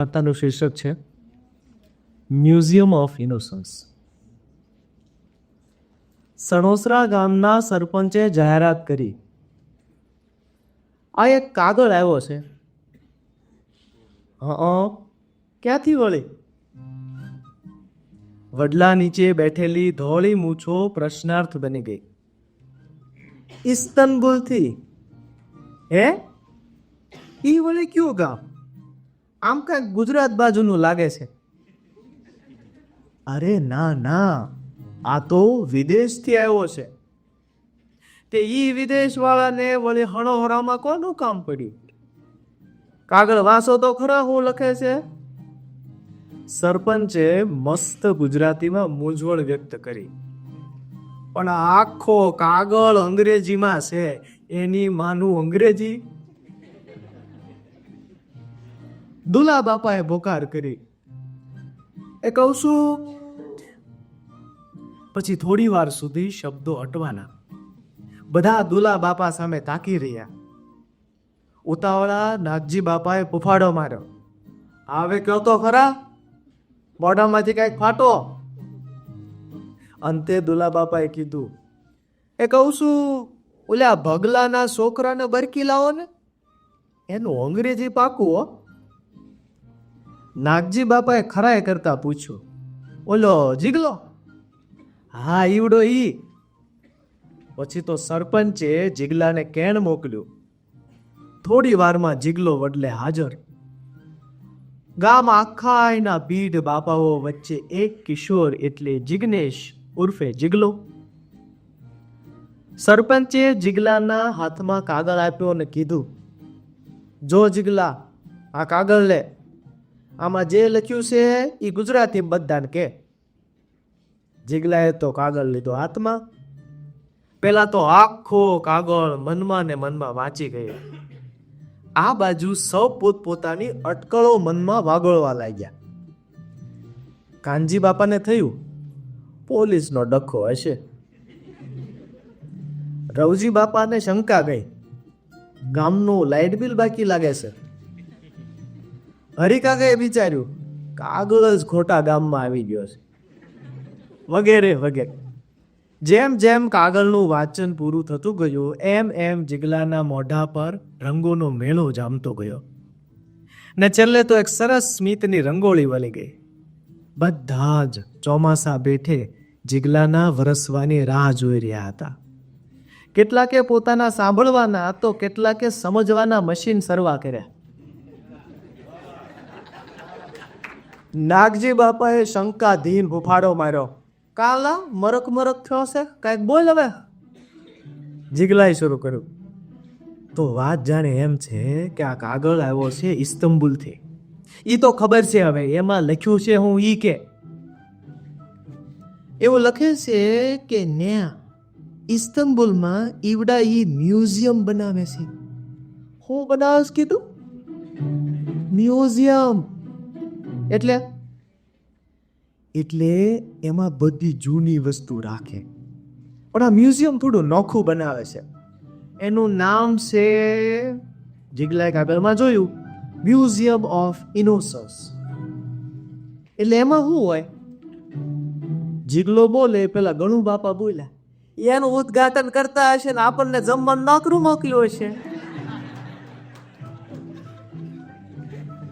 વાર્તાનું શીર્ષક છે, મ્યુઝિયમ ઓફ ઇનોસન્સ. સણોસરા ગામના સરપંચે જાહેરાત કરી. આ એક કાગળ આવ્યો છે. ક્યાંથી વળી? વડલા નીચે બેઠેલી ધોળી મૂછો પ્રશ્નાર્થ બની ગઈ. ઇસ્તનબુલથી. હે? ઈ વળી કયું ગામ? આમ કાંઈક ગુજરાત બાજુનું લાગે છે. અરે ના ના, આ તો વિદેશથી આવ્યો છે. તે ઈ વિદેશ વાળાને વળી હણોહરામાં કોનું કામ પડ્યું? કાગળ વાંચો તો ખરા હું લખે છે? સરપંચે મસ્ત ગુજરાતીમાં મૂંઝવણ વ્યક્ત કરી. પણ આખો કાગળ અંગ્રેજીમાં છે. એની માનું અંગ્રેજી? દુલા બાપાએ બોકાર કરી. એ કહું છું, પછી થોડી વાર સુધી શબ્દો અટવાના. બધા દુલા બાપા સામે તાકી રહ્યા. ઉતાવળા નાગજી બાપાએ પુફાડો માર્યો. હવે કયો તો ખરા? મોઢામાંથી કાંઈક ફાટો. અંતે દુલા બાપાએ કીધું, એ કહું છું, ઓલા ભગલાના છોકરાને બરકી લાવો ને એનું અંગ્રેજી પાકું હો. નાગજી બાપાએ ખરાય કરતા પૂછ્યું, ઓલો જીગલો? હા, ઈવડો ઈ. પછી તો સરપંચે જીગલાને કેણ મોકલ્યું. થોડી વારમાં જીગલો વડલે હાજર. ગામ આખાયના પીઢ બાપાઓ વચ્ચે એક કિશોર એટલે જિગ્નેશ ઉર્ફે જીગલો. સરપંચે જીગલાના હાથમાં કાગળ આપ્યો અને કીધું, જો જીગલા, આ કાગળ લે. આમાં જે લખ્યું છે એ ગુજરાતી બધાને કે. જીગલાએ તો કાગળ લીધો હાથમાં. પેલા તો આખો કાગળ મનમાં ને મનમાં વાંચી ગયો. આ બાજુ સૌ પોતપોતાની અટકળો મનમાં વાગોળવા લાગ્યા. કાનજી બાપાને થયું, પોલીસનો ડખો હશે. રવજી બાપાને શંકા ગઈ, ગામનું લાઇટ બિલ બાકી લાગે છે. હરિકાકાએ વિચાર્યું, કાગળ જ ખોટા ગામમાં આવી ગયો છે. વગેરે વગેરે. જેમ જેમ કાગળનું વાંચન પૂરું થતું ગયું, એમ એમ જીગલાના મોઢા પર રંગોનો મેળો જામતો ગયો. ને છેલ્લે તો એક સરસ સ્મિતની રંગોળી વળી ગઈ. બધા જ ચોમાસા બેઠે જીગલાના વરસવાની રાહ જોઈ રહ્યા હતા. કેટલાકે પોતાના સાંભળવાના તો કેટલાકે સમજવાના મશીન સરવા કર્યા. નાગજી બાપાએ શંકાધીન ભૂફાડો માર્યો. કાલા, મરક મરક થયો છે? કાંઈક બોલ હવે. જીગલાઈ શરૂ કર્યું. તો વાત જાણે એમ છે કે આ કાગળ આવ્યો છે ઇસ્તંબુલથી. એ તો ખબર છે હવે, એમાં લખ્યું છે હું ઈ કે. એવું લખે છે કે ન્યા ઇસ્તંબુલમાં ઈવડા ઈ મ્યુઝિયમ બનાવે છે. હું બનાવશ કીધું? મ્યુઝિયમ. એટલે? એટલે એમાં બધી જૂની વસ્તુ રાખે. પણ આ મ્યુઝિયમ થોડું નોખું બનાવે છે. એનું નામ છે જીગલાએ કાગળમાં જોયું, મ્યુઝિયમ ઓફ ઇનોસન્સ. એટલે એમાં શું હોય? જીગલો બોલે, પેલા ગણુ બાપા બોલ્યા, એનું ઉદ્ઘાટન કરતા હશે ને આપણને જમવાનું નોકરું મોકલ્યું હશે.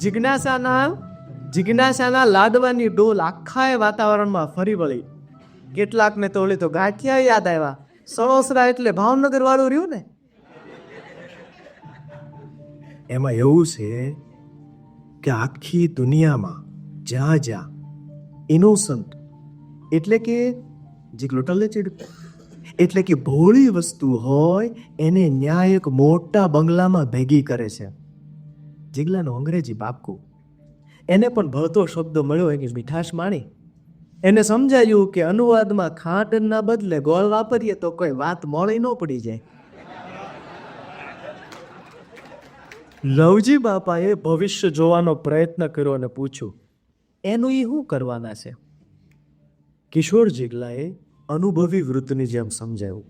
જિજ્ઞાસાના જિજ્ઞાસાના લાદવાની ડોલ આખાએ વાતાવરણમાં ફરી વળી. કેટલાકને તો ઓલી તો ગાંઠિયા યાદ આવ્યા. સણોસરા એટલે ભાવનગર વાળું રહ્યું ને? એમાં એવું છે કે આખી દુનિયામાં જ્યાં જ્યાં ઇનોસન્ટ એટલે કે જે ટલે ચીડ એટલે કે ભોળી વસ્તુ હોય એને ન્યાય એક મોટા બંગલામાં ભેગી કરે છે. જીગલાનું અંગ્રેજી બાપકું એને પણ ભળતો શબ્દ મળ્યો એની મીઠાશ માણી. એને સમજાયું કે અનુવાદમાં ખાંડના બદલે ગોળ વાપરીએ તો કોઈ વાત મોળી ન પડી જાય. લવજી બાપાએ ભવિષ્ય જોવાનો પ્રયત્ન કર્યો અને પૂછ્યું, એનું એ શું કરવાના છે? કિશોર જીગલાએ અનુભવી વૃદ્ધની જેમ સમજાવ્યું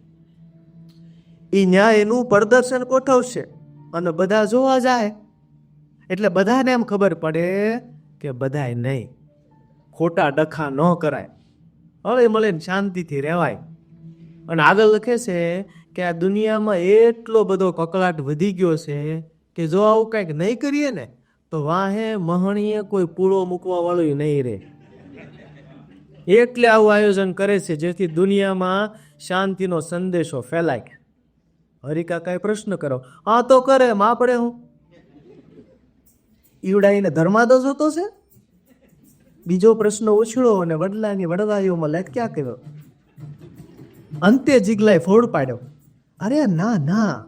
એ ન્યાય એનું પ્રદર્શન ગોઠવશે અને બધા જોવા જાય. એટલે બધાને એમ ખબર પડે કે બધાય નહીં. ખોટા ડખા ન કરાય. હળે મળે શાંતિથી રહેવાય. અને આગળ લખે છે કે આ દુનિયામાં એટલો બધો કકળાટ વધી ગયો છે કે જો આવું કંઈક નહીં કરીએ ને, તો વાહે મહણીએ કોઈ પૂળો મૂકવા વાળું નહીં રહે. એટલે આવું આયોજન કરે છે જેથી દુનિયામાં શાંતિનો સંદેશો ફેલાય. હરિકા કાંઈ પ્રશ્ન કરો? હા તો કરે માં આપણે હું. ઈવડાઈને ધર્માદો જોતો છે? બીજો પ્રશ્ન ઉછળો અને વડલાની વડવાઈઓમાં લટક્યા કર્યો. અંતે જીગલાએ ફોડ પાડ્યો. અરે ના ના.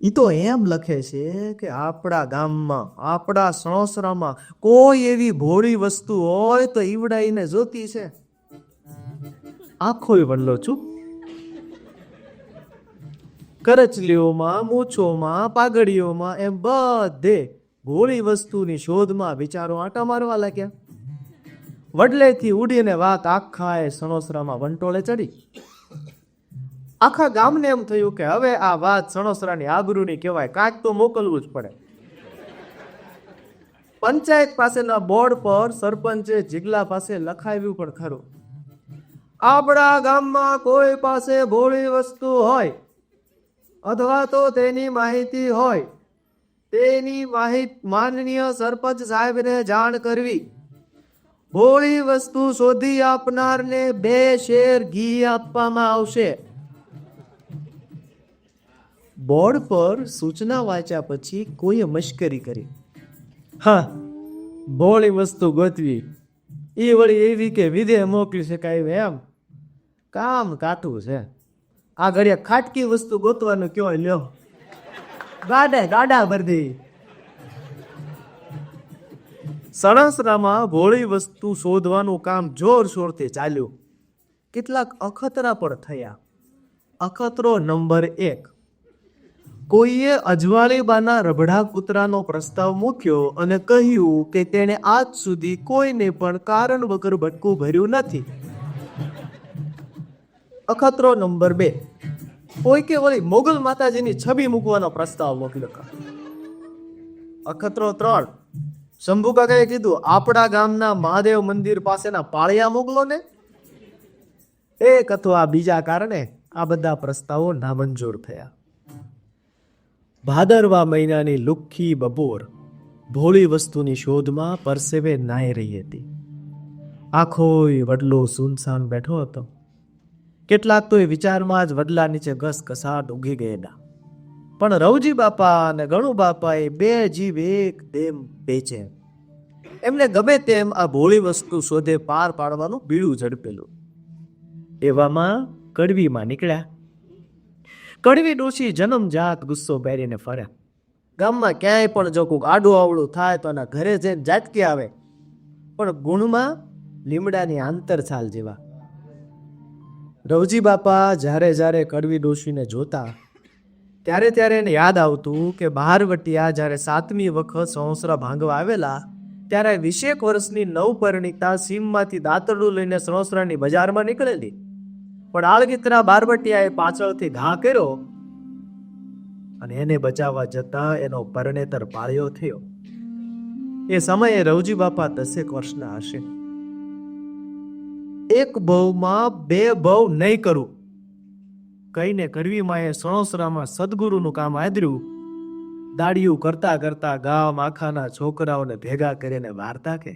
એ તો એમ લખે છે કે આપણા ગામમાં, આપણા સણોસરામાં કોઈ એવી ભોળી વસ્તુ હોય તો ઈવડાઈને જોતી છે. આખો વડલો છું કરચલીઓમાં, મૂછોમાં, પાઘડીઓમાં એમ બધે ભોળી વસ્તુની શોધમાં વિચારો આંટા મારવા લાગ્યા. વડલેથી ઉડીને વાત આખા એ સણોસરામાં વંટોળે ચડી. આખા ગામને એમ થયું કે હવે આ વાત સણોસરાની આબરૂની કહેવાય, કાંઈક તો મોકલવું જ પડે. પંચાયત પાસેના બોર્ડ પર સરપંચે જીગલા પાસે લખાવ્યું પણ ખરું. આપણા ગામમાં કોઈ પાસે ભોળી વસ્તુ હોય, અથવા તો તેની માહિતી હોય તેની માહિત માનનીય સરપંચ સાહેબને જાણ કરવી. ભોળી વસ્તુ શોધી આપનારને બે શેર ઘી આપવામાં આવશે. બોર્ડ પર સૂચના વાંચ્યા પછી કોઈએ મશ્કરી કરી. હા, ભોળી વસ્તુ ગોતવી. એ વળી એવી કે વિધે મોકલી શકાય એમ. કામ કાઠું છે. આ ઘડિયા ખાટકી વસ્તુ ગોતવાનું કયો લ્યો? ગાડે, ગાડા ભરદી સણસરામાં ભોળી વસ્તુ શોધવાનું કામ જોરશોરથી ચાલ્યું. કેટલાક અખતરા પણ થયા. અખતરો નંબર એક. કોઈએ અજવાળીબાના રબડા કૂતરાનો પ્રસ્તાવ મૂક્યો અને કહ્યું કે તેણે આજ સુધી કોઈને પણ કારણ વગર ભટકું ભર્યું નથી. અખતરો નંબર બે. કોઈ કે વળી મોગલ માતાજીની છબી મૂકવાનો પ્રસ્તાવ મોકલ્યો અખતરો ત્રણ. શંભુ કાકાએ કીધું, આપણા ગામના મહાદેવ મંદિર પાસેના પાળિયા મોકલો ને. એક અથવા બીજા કારણે આ બધા પ્રસ્તાવો નામંજૂર થયા. ભાદરવા મહિનાની લુખ્ખી બપોર, ભોળી વસ્તુની શોધમાં પરસેવે નાઈ રહી હતી. આખોય વડલો સુનસાન બેઠો હતો. કેટલાક તો એ વિચારમાં જ વડલા નીચે ઘસઘસાટ ઉગી ગયેલા. પણ રવજી બાપા અને ગણુ બાપાએ બે જીવ એક તેમ બેચે. એમને ગમે તેમ આ ભોળી વસ્તુ શોધે પાર પાડવાનું બીડું ઝડપેલું. એવામાં કડવીમાં નીકળ્યા. કડવી ડોશી જન્મજાત ગુસ્સો પહેરીને ફર્યા. ગામમાં ક્યાંય પણ જો કોઈક આડું આવડું થાય તો એના ઘરે જઈને જાટકી આવે. પણ ગુણમાં લીમડાની આંતરછાલ જેવા. રવજી બાપા જ્યારે જ્યારે કડવી ડોશીને જોતા, ત્યારે ત્યારે એને યાદ આવતું કે બહારવટિયા જ્યારે સાતમી વખત સંવત્સરા ભાંગવા આવેલા, ત્યારે વીસેક વર્ષની નવપરિણીતા સીમમાંથી દાંતરડું લઈને સંવત્સરાની બજારમાં નીકળેલી. પણ આળગીતરા બારવટિયાએ પાછળથી ઘા કર્યો અને એને બચાવવા જતા એનો પરણેતર પાળ્યો થયો. એ સમયે રવજી બાપા દસેક વર્ષના હશે. એક ભવમાં બે ભવ નહીં કરું. કહીને કરવી માએ સણોસરામાં સદગુરુનું કામ આદર્યું. દાડિયું કરતા કરતા ગામ આખાના છોકરાઓને ભેગા કરીને વાર્તા કે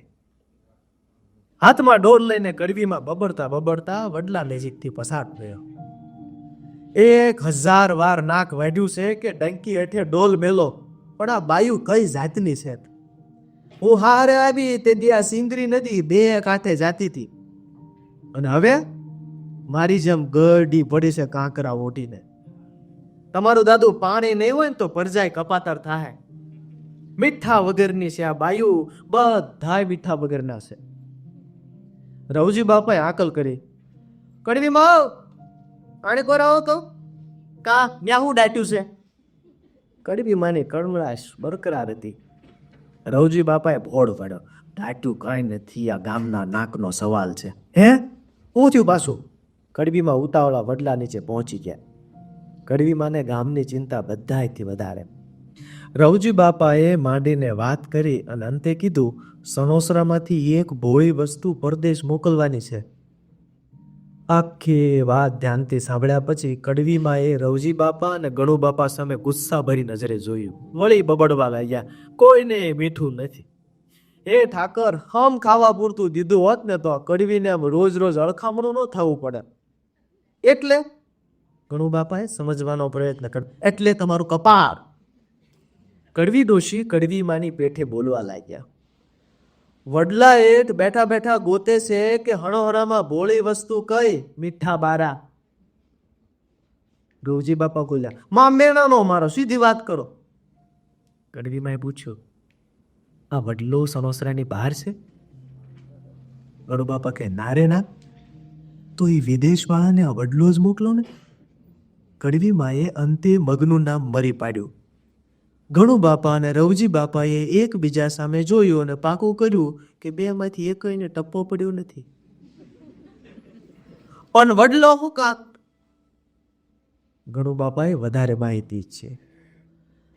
હાથમાં ડોલ લઈને કડવીમાં બબડતા બબડતા વડલા નજીકથી પસાર થયો. એક હજાર વાર નાક વાઢ્યું છે કે ડંકી હેઠે ડોલ મેલો, પણ આ બાયુ કઈ જાતની છે? હું હારે આવી તે દિયા સિંદરી નદી બે કાંઠે જાતી હતી. અને હવે મારી જેમ ગરડી પડી છે કાંકરા ઓટીને તમારું દાદુ પાણી નહીં હોય ને તો પરજાય કપાતર થાય મીઠા વગરની છે આ બાયુ, બધાય મીઠા વગરના છે. રવજી બાપાએ આકલ કરી, કડવી માવ, પાણી કોરાવો તો. કા ન્યાહું ડાટ્યું છે? કડવી માની કડમળાશ બરકરાર હતી. રવજી બાપાએ ભોળ પાડ્યો ડાટ્યું કાંઈ નથી, આ ગામના નાકનો સવાલ છે. હે? હું થયું પાછું. કડવીમાં ઉતાવળા વડલા નીચે પહોંચી ગયા. કડવીમાંને ગામની ચિંતા બધાયથી વધારે. રવજી બાપાએ માંડીને વાત કરી અને અંતે કીધું, સણોસરામાંથી એક ભોળી વસ્તુ પરદેશ મોકલવાની છે. આખી વાત ધ્યાનથી સાંભળ્યા પછી કડવીમાં એ રવજી બાપા અને ગણુ બાપા સામે ગુસ્સા ભરી નજરે જોયું. વળી બબડવા લાગ્યા, કોઈને મીઠું નથી. એ ઠાકર, હમ ખાવા પૂરતું દીધું હોત ને તો કડવીને આમ રોજ રોજ અળખામણું ન થવું પડે. એટલે ઘણું બાપાએ સમજવાનો પ્રયત્ન કર્યો. એટલે તમારું કપાળ. કડવી દોશી કડવી માની પેઠે બોલવા લાગ્યા. વડલા એઠ બેઠા બેઠા ગોતે છે કે હણોહરામાં ભોળી વસ્તુ કઈ? મીઠા બારા. ગૌજી બાપા બોલ્યા મા મેણાનો મારો, સીધી વાત કરો. કડવીમાં પૂછ્યું આ વડલો સનોસરાની બહાર છે? ગણુ બાપા કે ના રે, ના. તો એ વિદેશવાળાને આ વડલો જ મોકલો ને. કડવી માએ અંતે મગનું નામ મરી પાડ્યું. ગણુ બાપા અને રવજી બાપાએ એકબીજા સામે જોયું અને પાકું કર્યું કે બેમાંથી એકઈને ટપ્પો પડ્યો નથી. પણ વડલો હું કાક ગણુ બાપાએ વધારે માહિતી છે.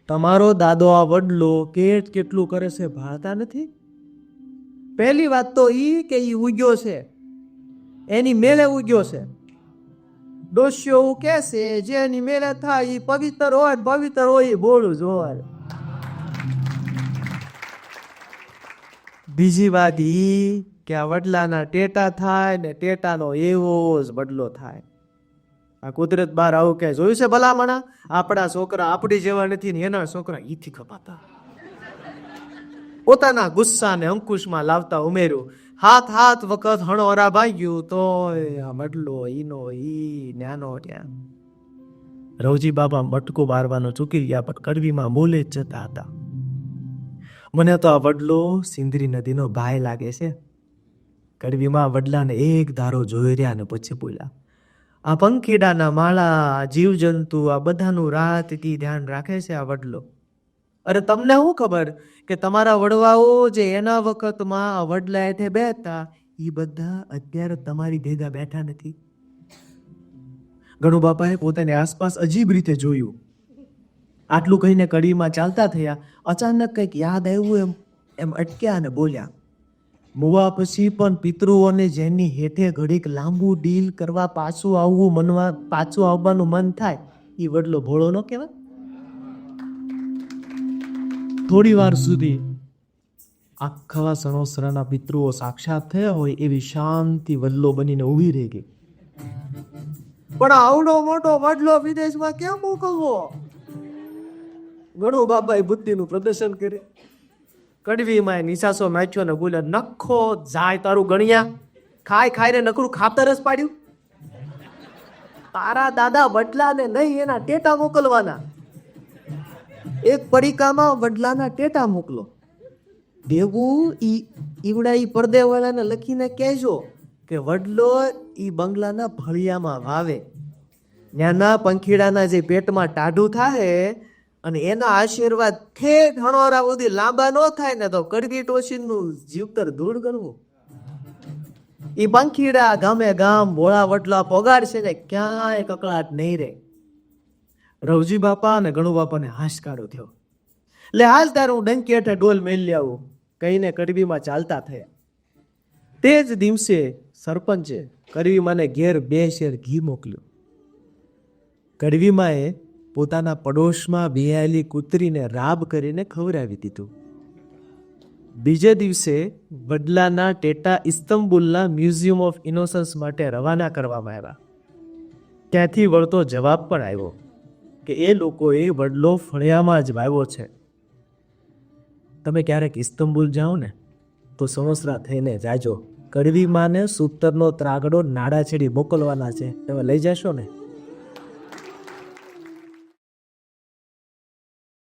તમારો દાદો આ વડલો કેટ કેટલું કરે છે ભાળતા નથી? પહેલી વાત તો એ કે એ ઉગ્યો છે. એની મેલે ઉગ્યો છે. ડોસ્યો કે છે જેની મેલે થાય એ પવિત્ર હોય પવિત્ર હોય એ બોલું જોવાય બીજી વાત એ કે આ વડલાના ટેટા થાય ને ટેટાનો એવો જ બદલો થાય. આ કુદરત બહાર આવું કે જોયું છે ભલામણા? આપણા છોકરા આપણી જેવા નથી ને એના છોકરા ઈથી ખપાતા. પોતાના ગુસ્સાને અંકુશમાં લાવતા ઉમેર્યું હાથ હાથ, વખત હણોરા ભાગ્યું તો મટલો ઈનો ઈ ન્યાનો ત્યાં. રવજી બાબા મટકો મારવાનું ચૂકી ગયા, પણ કડવીમાં બોલે જ જતા હતા. મને તો આ વડલો સિંદરી નદીનો ભાઈ લાગે છે. કડવીમાં વડલાને એક ધારો જોઈ રહ્યા ને પછી બોલ્યા આ પંખીડાના માળા, જીવજંતુ, આ બધાનું રાતથી ધ્યાન રાખે છે આ વડલો. અરે તમને શું ખબર કે તમારા વડવાઓ જે એના વખતમાં આ વડલા હેઠે બેઠા એ બધા અત્યારે તમારી ભેગા બેઠા નથી? ગણુ બાપાએ પોતાની આસપાસ અજીબ રીતે જોયું. આટલું કહીને કડીમાં ચાલતા થયા, અચાનક કંઈક યાદ આવ્યું એમ એમ અટક્યા અને બોલ્યા મુવા પછી પણ પિતૃઓને જેની હેઠે ઘડીક લાંબુ ડીલ કરવા પાછું આવવું મનવા, પાછું આવવાનું મન થાય એ વડલો ભોળો ન કહેવાય? થોડી વાર સુધી આખા સણોસરાના પિતૃઓ સાક્ષાત થયા હોય એવી શાંતિ વલ્લો બનીને ઊભી રહી ગઈ. પણ આવડો મોટો વડલો વિદેશમાં કેમ મોકલવો ઘણું બાબાએ બુદ્ધિનું પ્રદર્શન કરે કડવીમાં નિશાસો નાખ્યો ને બોલે નખો જાય તારું ગણ્યા. ખાય ખાઈને નકરું ખાતર જ પાડ્યું. તારા દાદા વડલાને નહીં, એના ટેટા મોકલવાના. એક પડીકામાં વડલાના ટેટા મોકલો. ભેગું ઈ ઈવડા ઈ પરદેવાળાને લખીને કહેજો કે વડલો ઈ બંગલાના ભળિયામાં વાવે. ત્યાંના પંખીડાના જે પેટમાં ટાઢું થાય અને એના આશીર્વાદ ઠેઠ હણોરા સુધી લાંબા ન થાય ને તો કડવી ટોશીનું જીવતર દૂર કરવું એ પંખીડા ગામે ગામ ભોળા વટલા પોગાડશે ને ક્યાંય કકળાટ નહીં રહે. રવજી બાપા અને ગણુ બાપાને હાશકારો થયો. એટલે હાલ હું ડંકી હેઠે ડોલ મેલી આવું કહીને કડવીમાં ચાલતા થયા. તે જ દિવસે સરપંચે કડવીમાને ઘેર બે શેર ઘી મોકલ્યું. કડવીમાએ પોતાના પડોશમાં બિહાયેલી કૂતરીને રાબ કરીને ખવડાવી દીધું. બીજે દિવસે વડલાના ટેટા ઇસ્તંબુલના મ્યુઝિયમ ઓફ ઇનોસન્સ માટે રવાના કરવામાં આવ્યા. ત્યાંથી વળતો જવાબ પણ આવ્યો કે એ લોકોએ વડલો ફળિયામાં જ વાવ્યો છે. તમે ક્યારેક ઇસ્તંબુલ જાઓ ને, તો સમોસરા થઈને જાજો. કડવી માને સૂતરનો ત્રાગડો નાડા છેડી મોકલવાના છે. તમે લઈ જશો ને?